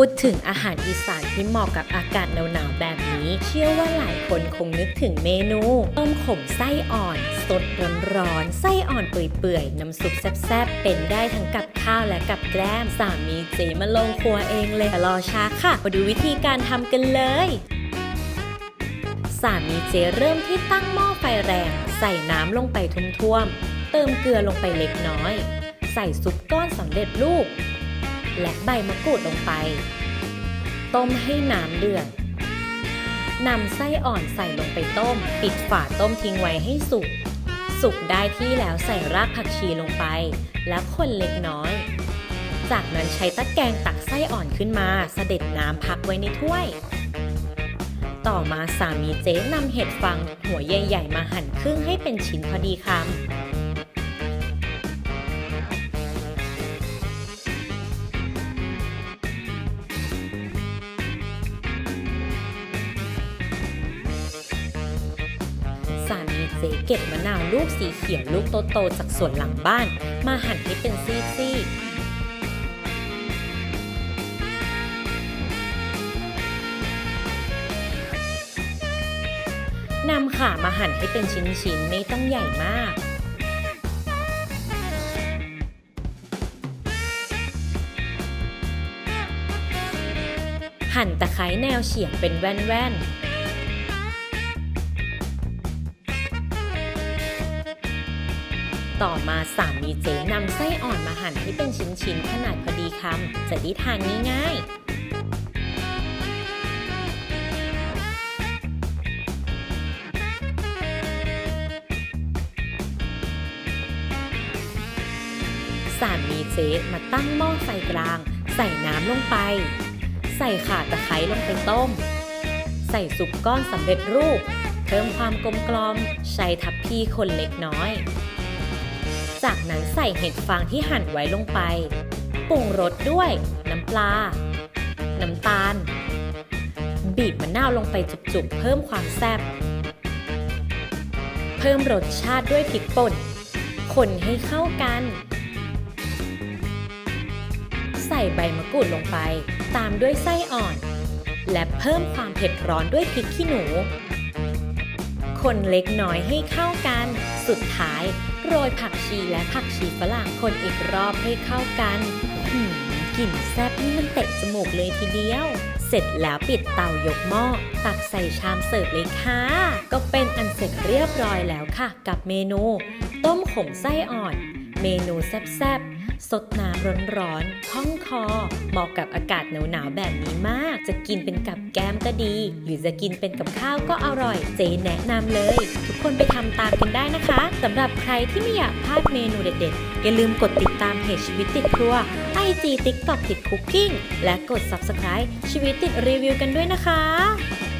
พูดถึงอาหารอีสานที่เหมาะกับอากาศหนาวๆแบบนี้ เชื่อว่าหลายคนคงนึกถึงเมนูต้มขมไส้อ่อน สดร้อนๆไส้อ่อนเปื่อยๆ น้ำซุปแซ่บๆ เป็นได้ทั้งกับข้าวและกับแกล้ม สามีเจมาลงครัวเองเลยรอช้าค่ะ มาดูวิธีการทำกันเลย สามีเจเริ่มที่ตั้งหม้อไฟแรง ใส่น้ำลงไปท่วมๆ เติมเกลือลงไปเล็กน้อย ใส่ซุปก้อนสำเร็จรูป และใบมะกรูดลงไป ต้มให้น้ำเดือดนำไส้อ่อนใส่ลงไปต้ม ปิดฝาต้มทิ้งไว้ให้สุก สุกได้ที่แล้วใส่รากผักชีลงไป แล้วคนเล็กน้อย จากนั้นใช้ตะแกรงตักไส้อ่อนขึ้นมาเสด็จน้ำพักไว้ในถ้วย ต่อมาสามีเจ๊นำเห็ดฟางหัวใหญ่ ๆ มาหั่นครึ่งให้เป็นชิ้นพอดีคำ สามีเจ๊เก็บมะนาวลูกสีเขียวลูกโตๆจากสวนหลังบ้าน มาหั่นให้เป็นซีกๆนำขามาหั่นให้เป็นชิ้นๆ ไม่ต้องใหญ่มาก หั่นตะไคร้แนวเฉียงเป็นแว่นๆ ต่อมาสามีเจ๊นำไส้อ่อนมาหั่นให้เป็นชิ้นๆ ขนาดพอดีคำจะได้ทานง่ายๆสามีเจ๊มาตั้งหม้อไฟกลาง ใส่น้ำลงไป ใส่ข่าตะไคร้ลงไปต้ม ใส่ซุปก้อนสำเร็จรูป เพิ่มความกลมกลอมใช้ทับพีคนเล็กน้อย จากนั้นใส่เห็ดฟางที่หั่นไว้ลงไป ปรุงรสด้วย น้ำปลา น้ำตาล บีบมะนาวลงไปจุกๆ เพิ่มความแซ่บ เพิ่มรสชาติด้วยพริกป่น คนให้เข้ากัน ใส่ใบมะกรูดลงไป ตามด้วยไส้อ่อน และเพิ่มความเผ็ดร้อนด้วยพริกขี้หนู คนเล็กน้อยให้เข้ากัน สุดท้าย โรยผักชีและผักชีฝรั่งคนอีกรอบให้เข้ากันหืมกลิ่นแซ่บนี่มันเตะจมูกเลยทีเดียว เสร็จแล้วปิดเตายกหม้อ ตักใส่ชามเสิร์ฟเลยค่ะ ก็เป็นอันเสร็จเรียบร้อยแล้วค่ะ กับเมนู ต้มขมไส้อ่อน เมนูแซ่บๆ สดน้ำร้อนๆคล่องคอ เหมาะกับอากาศหนาวๆแบบนี้มาก จะกินเป็นกับแก้มก็ดี หรือจะกินเป็นกับข้าวก็อร่อย เจแนะนำเลย ทุกคนไปทำตามกันได้นะคะสำหรับใครที่ไม่อยากพลาดเมนูเด็ดๆ อย่าลืมกดติดตามเพจชีวิตติดครัว IG TikTok ติดคุกกิ้งและกด Subscribe ชีวิตติดรีวิวกันด้วยนะคะ